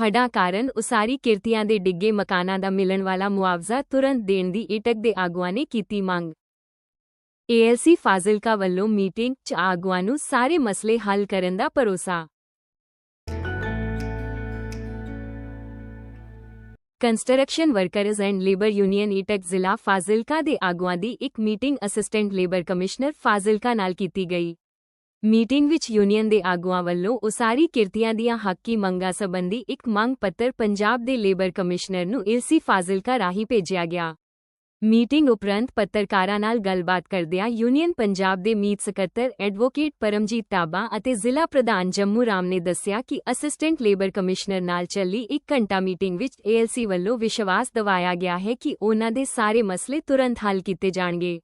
ਹੜ੍ਹਾਂ ਕਾਰਨ ਉਸਾਰੀ ਕਿਰਤੀਆਂ ਦੇ ਡਿੱਗੇ ਮਕਾਨਾਂ ਦਾ ਮਿਲਣ ਵਾਲਾ ਮੁਆਵਜ਼ਾ ਤੁਰੰਤ ਦੇਣ ਦੀ ਈਟਕ ਦੇ ਆਗੂਆਂ ਨੇ ਕੀਤੀ ਮੰਗ। ਏਐਲਸੀ ਫਾਜ਼ਿਲਕਾ ਵੱਲੋਂ ਮੀਟਿੰਗ 'ਚ ਆਗੂਆਂ ਨੂੰ ਸਾਰੇ ਮਸਲੇ ਹੱਲ ਕਰਨ ਦਾ ਭਰੋਸਾ। Construction workers and labour union AITUC ਜ਼ਿਲ੍ਹਾ ਫਾਜ਼ਿਲਕਾ ਦੇ ਆਗੂਆਂ ਦੀ ਇੱਕ meeting assistant labour commissioner Fazilka ਨਾਲ ਕੀਤੀ ਗਈ। ਮੀਟਿੰਗ ਵਿੱਚ ਯੂਨੀਅਨ ਦੇ ਆਗੂਆਂ ਵੱਲੋਂ ਉਸਾਰੀ ਕਿਰਤੀਆਂ ਦੀਆਂ ਹੱਕੀ ਮੰਗਾਂ ਸੰਬੰਧੀ ਇੱਕ ਮੰਗ ਪੱਤਰ ਪੰਜਾਬ ਦੇ ਲੇਬਰ ਕਮਿਸ਼ਨਰ ਨੂੰ ਏਲਸੀ ਫਾਜ਼ਿਲਕਾ ਰਾਹੀਂ ਭੇਜਿਆ ਗਿਆ। ਮੀਟਿੰਗ ਉਪਰੰਤ ਪੱਤਰਕਾਰਾਂ ਨਾਲ ਗੱਲਬਾਤ ਕਰਦਿਆਂ ਯੂਨੀਅਨ ਪੰਜਾਬ ਦੇ ਮੀਤ ਸਕੱਤਰ ਐਡਵੋਕੇਟ ਪਰਮਜੀਤ ਤਾਬਾ ਅਤੇ ਜ਼ਿਲ੍ਹਾ ਪ੍ਰਧਾਨ ਜੰਮੂ ਰਾਮ ਨੇ ਦੱਸਿਆ ਕਿ ਅਸਿਸਟੈਂਟ ਲੇਬਰ ਕਮਿਸ਼ਨਰ ਨਾਲ ਚੱਲੀ 1 ਘੰਟਾ ਮੀਟਿੰਗ ਵਿੱਚ ਏਐਲਸੀ ਵੱਲੋਂ ਵਿਸ਼ਵਾਸ ਦਿਵਾਇਆ ਗਿਆ ਹੈ ਕਿ ਉਨ੍ਹਾਂ ਦੇ ਸਾਰੇ ਮਸਲੇ ਤੁਰੰਤ ਹੱਲ ਕੀਤੇ ਜਾਣਗੇ।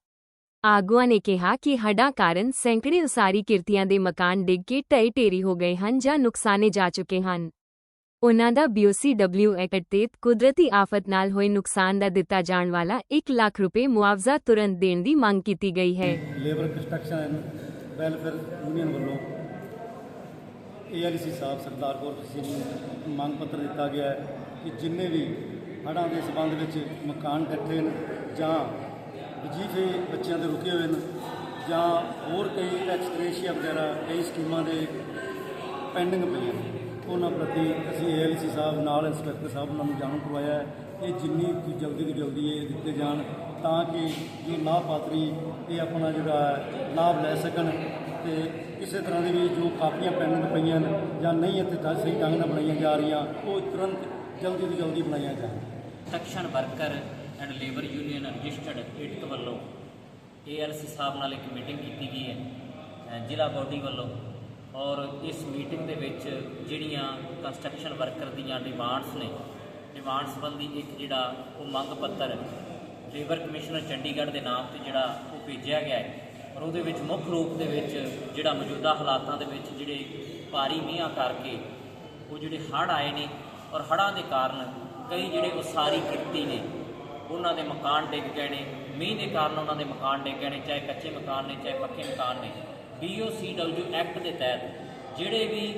ਆਗੂਆਂ ਨੇ ਕਿਹਾ ਕਿ ਹੜ੍ਹਾਂ ਕਾਰਨ ਸੈਂਕੜੇ ਉਸਾਰੀ ਕਿਰਤੀਆਂ ਦੇ ਮਕਾਨ ਡਿੱਗ ਕੇ ਢਹਿ ਢੇਰੀ ਹੋ ਗਏ ਹਨ ਜਾਂ ਨੁਕਸਾਨੇ ਜਾ ਚੁੱਕੇ ਹਨ। ਉਨ੍ਹਾਂ ਦਾ BOCW ਐਕਟ ਤਹਿਤ ਕੁਦਰਤੀ ਆਫਤ ਨਾਲ ਹੋਏ ਨੁਕਸਾਨ ਦਾ ਦਿੱਤਾ ਜਾਣ ਵਾਲਾ 1 ਲੱਖ ਰੁਪਏ ਮੁਆਵਜ਼ਾ ਤੁਰੰਤ ਦੇਣ ਦੀ ਮੰਗ ਕੀਤੀ ਗਈ ਹੈ। Labour construction and welfare union ਵੱਲੋਂ ਏਆਰਸੀ ਸਾਹਿਬ ਸਰਦਾਰ ਗੁਰਪ੍ਰੀਤ ਸਿੰਘ ਨੂੰ ਮੰਗ ਪੱਤਰ ਦਿੱਤਾ ਗਿਆ ਹੈ ਕਿ ਜਿੰਨੇ ਵੀ ਹੜ੍ਹਾਂ ਦੇ ਸਬੰਧ ਵਿੱਚ ਮਕਾਨ ਕੱਟੇ ਨੇ ਜਾਂ ਵਜੀਫੇ ਬੱਚਿਆਂ ਦੇ ਰੁਕੇ ਹੋਏ ਨੇ ਜਾਂ ਹੋਰ ਕਈ ਐਕਸਗ੍ਰੇਸ਼ੀਆ ਵਗੈਰਾ, ਕਈ ਸਕੀਮਾਂ ਦੇ ਪੈਂਡਿੰਗ ਪਈਆਂ ਉਹਨਾਂ ਪ੍ਰਤੀ ਅਸੀਂ ਏਐਲਸੀ ਸਾਹਿਬ ਨਾਲ ਇੰਸਪੈਕਟਰ ਸਾਹਿਬ ਉਹਨਾਂ ਨੂੰ ਜਾਣੂ ਕਰਵਾਇਆ ਹੈ ਕਿ ਜਿੰਨੀ ਕੁ ਜਲਦੀ ਤੋਂ ਜਲਦੀ ਇਹ ਦਿੱਤੇ ਜਾਣ ਤਾਂ ਕਿ ਜੋ ਲਾਭਪਾਤਰੀ ਇਹ ਆਪਣਾ ਜਿਹੜਾ ਲਾਭ ਲੈ ਸਕਣ ਤੇ ਕਿਸੇ ਤਰ੍ਹਾਂ ਦੀ ਵੀ ਜੋ ਕਾਪੀਆਂ ਪੈਂਡਿੰਗ ਪਈਆਂ ਨੇ ਜਾਂ ਨਹੀਂ ਇੱਥੇ ਤਾਂ ਸਹੀ ਢੰਗ ਨਾਲ ਬਣਾਈਆਂ ਜਾ ਰਹੀਆਂ, ਉਹ ਤੁਰੰਤ ਜਲਦੀ ਤੋਂ ਜਲਦੀ ਬਣਾਈਆਂ ਜਾਣ। Construction worker and labour union registered AITUC ਵੱਲੋਂ ਏਆਰਸੀ ਸਾਹਿਬ ਨਾਲ ਇੱਕ ਮੀਟਿੰਗ ਕੀਤੀ ਗਈ ਹੈ ਜ਼ਿਲ੍ਹਾ ਬੋਡੀ ਵੱਲੋਂ। ਔਰ ਇਸ ਮੀਟਿੰਗ ਦੇ ਵਿੱਚ ਜਿਹੜੀਆਂ ਕੰਸਟਰਕਸ਼ਨ ਵਰਕਰ ਦੀਆਂ ਡਿਮਾਂਡਸ ਨੇ ਡਿਮਾਂਡ ਸੰਬੰਧੀ ਇੱਕ ਜਿਹੜਾ ਉਹ ਮੰਗ ਪੱਤਰ ਲੇਬਰ ਕਮਿਸ਼ਨਰ ਚੰਡੀਗੜ੍ਹ ਦੇ ਨਾਮ ਤੇ ਜਿਹੜਾ ਉਹ ਭੇਜਿਆ ਗਿਆ ਹੈ। ਔਰ ਉਹਦੇ ਵਿੱਚ ਮੁੱਖ ਰੂਪ ਦੇ ਵਿੱਚ ਜਿਹੜਾ ਮੌਜੂਦਾ ਹਾਲਾਤਾਂ ਦੇ ਵਿੱਚ ਜਿਹੜੇ ਭਾਰੀ ਮੀਂਹਾਂ ਕਰਕੇ ਉਹ ਜਿਹੜੇ ਹੜ੍ਹ ਆਏ ਨੇ, ਔਰ ਹੜ੍ਹਾਂ ਦੇ ਕਾਰਨ ਕਈ ਜਿਹੜੇ ਉਸਾਰੀ ਕਿਰਤੀ ਨੇ। ਉਹਨਾਂ ਦੇ ਮਕਾਨ ਡਿੱਗ ਗਏ ਨੇ, ਮੀਂਹ ਦੇ ਕਾਰਨ ਉਹਨਾਂ ਦੇ ਮਕਾਨ ਡਿੱਗ ਗਏ ਨੇ, ਚਾਹੇ ਕੱਚੇ ਮਕਾਨ ਨੇ, ਚਾਹੇ ਪੱਕੇ ਮਕਾਨ ਨੇ। BOCW ਐਕਟ ਦੇ ਤਹਿਤ ਜਿਹੜੇ ਵੀ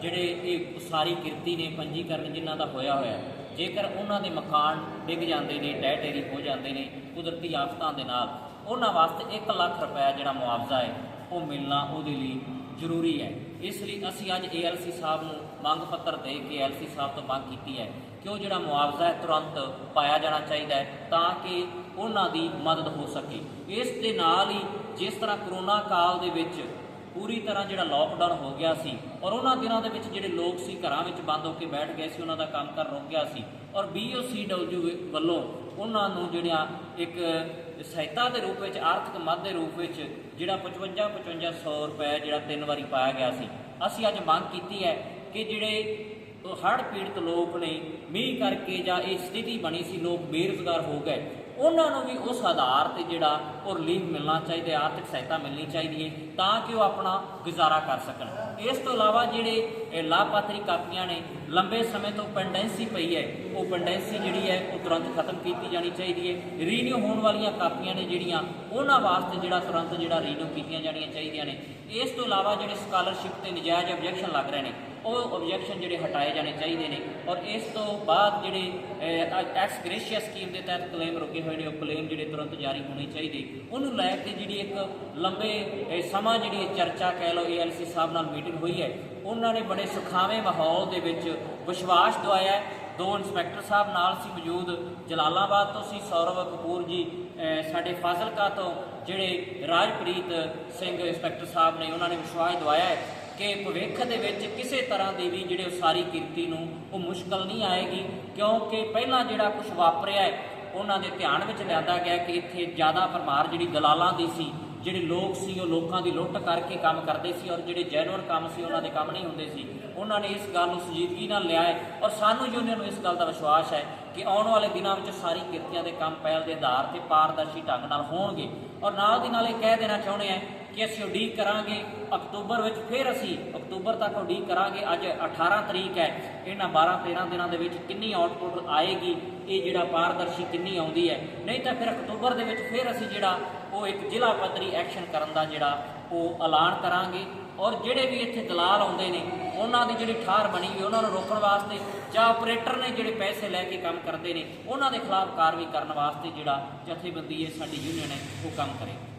ਜਿਹੜੇ ਇਹ ਉਸਾਰੀ ਕਿਰਤੀ ਨੇ, ਪੰਜੀਕਰਨ ਜਿਨ੍ਹਾਂ ਦਾ ਹੋਇਆ ਹੋਇਆ, ਜੇਕਰ ਉਹਨਾਂ ਦੇ ਮਕਾਨ ਡਿੱਗ ਜਾਂਦੇ ਨੇ ਡਹਿ ਢੇਰੀ ਹੋ ਜਾਂਦੇ ਨੇ, ਕੁਦਰਤੀ ਆਫਤਾਂ ਦੇ ਨਾਲ, ਉਹਨਾਂ ਵਾਸਤੇ 1 ਲੱਖ ਰੁਪਏ ਜਿਹੜਾ ਮੁਆਵਜ਼ਾ ਹੈ, ਉਹ ਮਿਲਣਾ ਉਹਦੇ ਲਈ ਜ਼ਰੂਰੀ ਹੈ। ਇਸ ਲਈ ਅਸੀਂ ਅੱਜ ALC ਸਾਹਿਬ ਨੂੰ ਮੰਗ ਪੱਤਰ ਦੇ ਕੇ ALC ਸਾਹਿਬ ਤੋਂ ਮੰਗ ਕੀਤੀ ਹੈ ਕਿ ਉਹ ਜਿਹੜਾ ਮੁਆਵਜ਼ਾ ਹੈ ਤੁਰੰਤ ਪਾਇਆ ਜਾਣਾ ਚਾਹੀਦਾ ਹੈ ਤਾਂ ਕਿ ਉਹਨਾਂ ਦੀ ਮਦਦ ਹੋ ਸਕੇ। ਇਸ ਦੇ ਨਾਲ ਹੀ ਜਿਸ ਤਰ੍ਹਾਂ ਕਰੋਨਾ ਕਾਲ ਦੇ ਵਿੱਚ ਪੂਰੀ ਤਰ੍ਹਾਂ ਜਿਹੜਾ ਲੋਕਡਾਊਨ ਹੋ ਗਿਆ ਸੀ ਔਰ ਉਹਨਾਂ ਦਿਨਾਂ ਦੇ ਵਿੱਚ ਜਿਹੜੇ ਲੋਕ ਸੀ ਘਰਾਂ ਵਿੱਚ ਬੰਦ ਹੋ ਕੇ ਬੈਠ ਗਏ ਸੀ, ਉਹਨਾਂ ਦਾ ਕੰਮ ਕਰ ਰੁਕ ਗਿਆ ਸੀ ਔਰ BOCW ਵੱਲੋਂ ਉਹਨਾਂ ਨੂੰ ਜਿਹੜਾ ਇੱਕ ਸਹਾਇਤਾ ਦੇ ਰੂਪ ਵਿੱਚ, ਆਰਥਿਕ ਮਦਦ ਦੇ ਰੂਪ ਵਿੱਚ ਜਿਹੜਾ 55 5500 ਰੁਪਏ ਜਿਹੜਾ ਤਿੰਨ ਵਾਰੀ ਪਾਇਆ ਗਿਆ ਸੀ। ਅਸੀਂ ਅੱਜ ਮੰਗ ਕੀਤੀ ਹੈ ਕਿ ਜਿਹੜੇ ਹੜ੍ਹ ਪੀੜਤ ਲੋਕ ਨੇ, ਮੀਂਹ ਕਰਕੇ ਜਾਂ ਇਹ ਸਥਿਤੀ ਬਣੀ ਸੀ, ਲੋਕ ਬੇਰੁਜ਼ਗਾਰ ਹੋ ਗਏ, ਉਹਨਾਂ ਨੂੰ ਵੀ ਉਸ ਆਧਾਰ ਤੇ ਜਿਹੜਾ ਉਹ ਰਿਲੀਫ ਮਿਲਣਾ ਚਾਹੀਦਾ ਆਰਥਿਕ ਸਹਾਇਤਾ ਮਿਲਣੀ ਚਾਹੀਦੀ ਹੈ ਤਾਂ ਕਿ ਉਹ ਆਪਣਾ ਗੁਜ਼ਾਰਾ ਕਰ ਸਕਣ। ਇਸ ਤੋਂ ਇਲਾਵਾ ਜਿਹੜੇ ਲਾਭਪਾਤਰੀ ਕਾਪੀਆਂ ਨੇ, ਲੰਬੇ ਸਮੇਂ ਤੋਂ ਪੈਂਡੈਂਸੀ ਪਈ ਹੈ, ਉਹ ਪੈਂਡੈਂਸੀ ਜਿਹੜੀ ਹੈ, ਉਹ ਤੁਰੰਤ ਖਤਮ ਕੀਤੀ ਜਾਣੀ ਚਾਹੀਦੀ ਹੈ। ਰੀਨਿਊ ਹੋਣ ਵਾਲੀਆਂ ਕਾਪੀਆਂ ਨੇ ਜਿਹੜੀਆਂ, ਉਹਨਾਂ ਵਾਸਤੇ ਜਿਹੜਾ ਤੁਰੰਤ ਜਿਹੜਾ ਰੀਨਿਊ ਕੀਤੀਆਂ ਜਾਣੀਆਂ ਚਾਹੀਦੀਆਂ ਨੇ। ਇਸ ਤੋਂ ਇਲਾਵਾ ਜਿਹੜੇ ਸਕਾਲਰਸ਼ਿਪ ਤੇ ਨਜਾਇਜ਼ ਆਬਜੈਕਸ਼ਨ ਲੱਗ ਰਹੇ ਨੇ, ਉਹ ਆਬਜੈਕਸ਼ਨ ਜਿਹੜੇ ਹਟਾਏ ਜਾਣੇ ਚਾਹੀਦੇ ਨੇ। ਔਰ ਇਸ ਤੋਂ ਬਾਅਦ ਜਿਹੜੇ ਐਕਸ ਗ੍ਰੇਸ਼ੀਆ ਸਕੀਮ ਦੇ ਤਹਿਤ ਕਲੇਮ ਰੁਕੇ ਹੋਏ ਨੇ, ਉਹ ਕਲੇਮ ਜਿਹੜੇ ਤੁਰੰਤ ਜਾਰੀ ਹੋਣੇ ਚਾਹੀਦੇ। ਉਹਨੂੰ ਲੈ ਕੇ ਜਿਹੜੀ ਇੱਕ ਲੰਬੇ ਸਮਾਂ ਜਿਹੜੀ ਚਰਚਾ ਕਹਿ ਲਓ ਏਐਲਸੀ ਸਾਹਿਬ ਨਾਲ ਮੀਟਿੰਗ ਹੋਈ ਹੈ, ਉਹਨਾਂ ਨੇ ਬੜੇ ਸੁਖਾਵੇਂ ਮਾਹੌਲ ਦੇ ਵਿੱਚ ਵਿਸ਼ਵਾਸ ਦਵਾਇਆ ਦੋ ਇੰਸਪੈਕਟਰ ਸਾਹਿਬ ਨਾਲ ਸੀ ਮੌਜੂਦ, ਜਲਾਲਾਬਾਦ ਤੋਂ ਸੀ ਸੌਰਵ ਕਪੂਰ ਜੀ ਸਾਡੇ ਫਾਜ਼ਿਲਕਾ ਤੋਂ ਜਿਹੜੇ ਰਾਜਪ੍ਰੀਤ ਸਿੰਘ ਇੰਸਪੈਕਟਰ ਸਾਹਿਬ ਨੇ ਉਹਨਾਂ ਨੇ ਵਿਸ਼ਵਾਸ ਦਵਾਇਆ ਹੈ ਕਿ ਭਵਿੱਖ ਦੇ ਵਿੱਚ ਕਿਸੇ ਤਰ੍ਹਾਂ ਦੀ ਵੀ ਜਿਹੜੇ ਉਸਾਰੀ ਕਿਰਤੀ ਨੂੰ ਉਹ ਮੁਸ਼ਕਲ ਨਹੀਂ ਆਏਗੀ, ਕਿਉਂਕਿ ਪਹਿਲਾਂ ਜਿਹੜਾ ਕੁਝ ਵਾਪਰਿਆ ਹੈ ਉਹਨਾਂ ਦੇ ਧਿਆਨ ਵਿੱਚ ਲਿਆਂਦਾ ਗਿਆ ਕਿ ਇੱਥੇ ਜ਼ਿਆਦਾ ਪਰਮਾਰ ਜਿਹੜੀ ਦਲਾਲਾਂ ਦੀ ਸੀ, ਜਿਹੜੇ ਲੋਕ ਸੀ, ਉਹ ਲੋਕਾਂ ਦੀ ਲੁੱਟ ਕਰਕੇ ਕੰਮ ਕਰਦੇ ਸੀ ਔਰ ਜਿਹੜੇ ਜੈਨੂਅਨ ਕੰਮ ਸੀ, ਉਹਨਾਂ ਦੇ ਕੰਮ ਨਹੀਂ ਹੁੰਦੇ ਸੀ। ਉਹਨਾਂ ਨੇ ਇਸ ਗੱਲ ਨੂੰ ਸੰਜੀਦਗੀ ਨਾਲ ਲਿਆ ਹੈ ਔਰ ਸਾਨੂੰ ਯੂਨੀਅਨ ਨੂੰ ਇਸ ਗੱਲ ਦਾ ਵਿਸ਼ਵਾਸ ਹੈ ਕਿ ਆਉਣ ਵਾਲੇ ਦਿਨਾਂ ਵਿੱਚ ਸਾਰੀ ਕਿਰਤੀਆਂ ਦੇ ਕੰਮ ਪਹਿਲ ਦੇ ਆਧਾਰ ਤੇ ਪਾਰਦਰਸ਼ੀ ਢੰਗ ਨਾਲ ਹੋਣਗੇ। ਔਰ ਨਾਲ ਦੀ ਨਾਲ ਇਹ ਕਹਿ ਦੇਣਾ ਚਾਹੁੰਦੇ ਹਾਂ ਕਿ ਅਸੀਂ ਉਡੀਕ ਕਰਾਂਗੇ ਅਕਤੂਬਰ ਵਿੱਚ, ਫਿਰ ਅਸੀਂ ਅਕਤੂਬਰ ਤੱਕ ਉਡੀਕ ਕਰਾਂਗੇ। ਅੱਜ 18 ਤਰੀਕ ਹੈ। ਇਹਨਾਂ 12 13 ਦਿਨਾਂ ਦੇ ਵਿੱਚ ਕਿੰਨੀ ਆਊਟਪੁੱਟ ਆਏਗੀ, ਇਹ ਜਿਹੜਾ ਪਾਰਦਰਸ਼ੀ ਕਿੰਨੀ ਆਉਂਦੀ ਹੈ। ਨਹੀਂ ਤਾਂ ਫਿਰ ਅਕਤੂਬਰ ਦੇ ਵਿੱਚ ਫਿਰ ਅਸੀਂ ਜਿਹੜਾ ਉਹ ਇੱਕ ਜ਼ਿਲ੍ਹਾ ਪੱਧਰੀ ਐਕਸ਼ਨ ਕਰਨ ਦਾ ਜਿਹੜਾ ਉਹ ਐਲਾਨ ਕਰਾਂਗੇ। ਔਰ ਜਿਹੜੇ ਵੀ ਇੱਥੇ ਦਲਾਲ ਆਉਂਦੇ ਨੇ, ਉਹਨਾਂ ਦੀ ਜਿਹੜੀ ਠਾਰ ਬਣੀ ਹੋਈ, ਉਹਨਾਂ ਨੂੰ ਰੋਕਣ ਵਾਸਤੇ ਜਾਂ ਆਪਰੇਟਰ ਨੇ ਜਿਹੜੇ ਪੈਸੇ ਲੈ ਕੇ ਕੰਮ ਕਰਦੇ ਨੇ, ਉਹਨਾਂ ਦੇ ਖਿਲਾਫ ਕਾਰਵਾਈ ਕਰਨ ਵਾਸਤੇ ਜਿਹੜਾ ਜਥੇਬੰਦੀ ਹੈ, ਸਾਡੀ ਯੂਨੀਅਨ ਹੈ, ਉਹ ਕੰਮ ਕਰੇਗੀ।